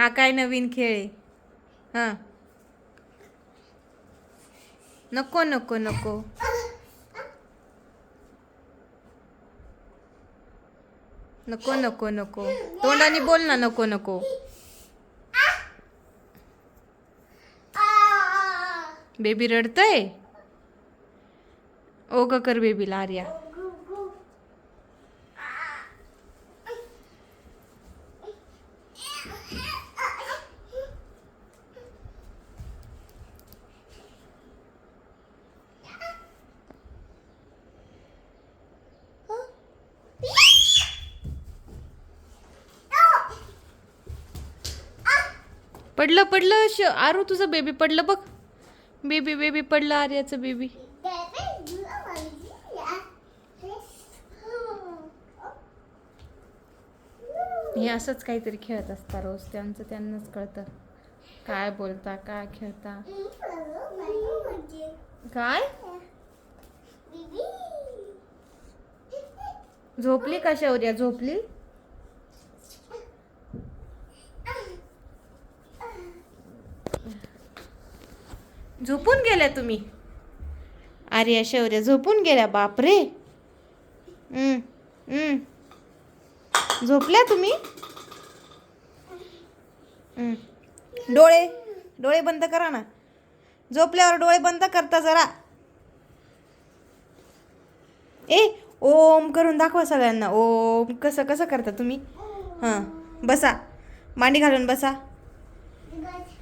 हा काय नवीन खेळ आहे? हां. नको नको नको. नको नको नको. तोंडाने बोल ना नको नको. बेबी रडतय? ग कर बेबीला आर्या. पडलं पडलं श आरू तुझं बेबी पडलं बघ. बेबी बेबी पडलं आर्याचं बेबी हे असंच काहीतरी खेळत असतात रोज. त्यांचं त्यांनाच कळतं. काय बोलता काय खेळता. काय? झोपली का शौर्या झोपली? झोपून गेल्या तुम्ही. अरे शौर्य झोपून गेल्या बापरे. झोपल्या तुम्ही? डोळे डोळे बंद करा ना. झोपल्यावर डोळे बंद करता जरा. ए ओम करून दाखवा सगळ्यांना. ओम कसं कसं करता तुम्ही? हां बसा. मांडी घालून बसा.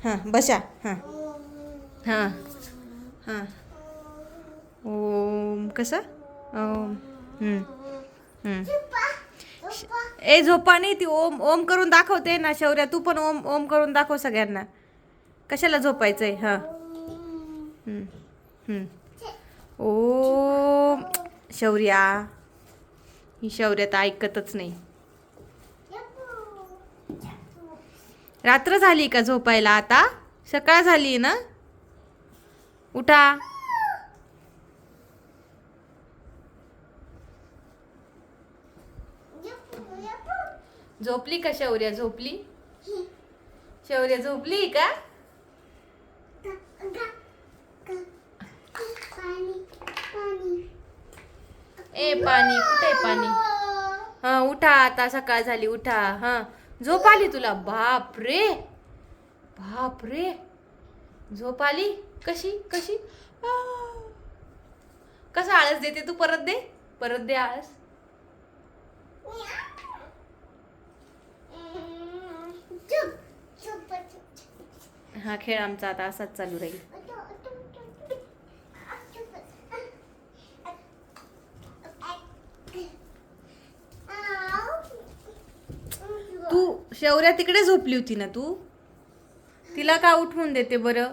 हां बसा. हां. हां. हां. ओम कसं? ओम. ए झोपा नाही ती ओम ओम करून दाखवते ना शौर्या. तू पण ओम ओम करून दाखव सगळ्यांना. कशाला झोपायचंय? हां. हम्म, हम्म. ओम. शौर्या. ही शौर्य तर ऐकतच नाही. रात्र झाली का झोपायला आता? सकाळ झाली ना? उठा. झोपली का शौर्या? झोपली? शौर्या झोपली का? ए पाणी. कुठे पाणी? हा उठा आता. सकाळ झाली उठा. हा. झोप आली तुला? बाप रे बाप रे झोप आली? कशी? कशी? कसा आळस देते तू? परत दे. परत दे आळस. हा खेळ आमचा आता असाच चालू राहील. तू शौर्या तिकडे झोपली होती ना तू? तिला का उठवून देते बरं?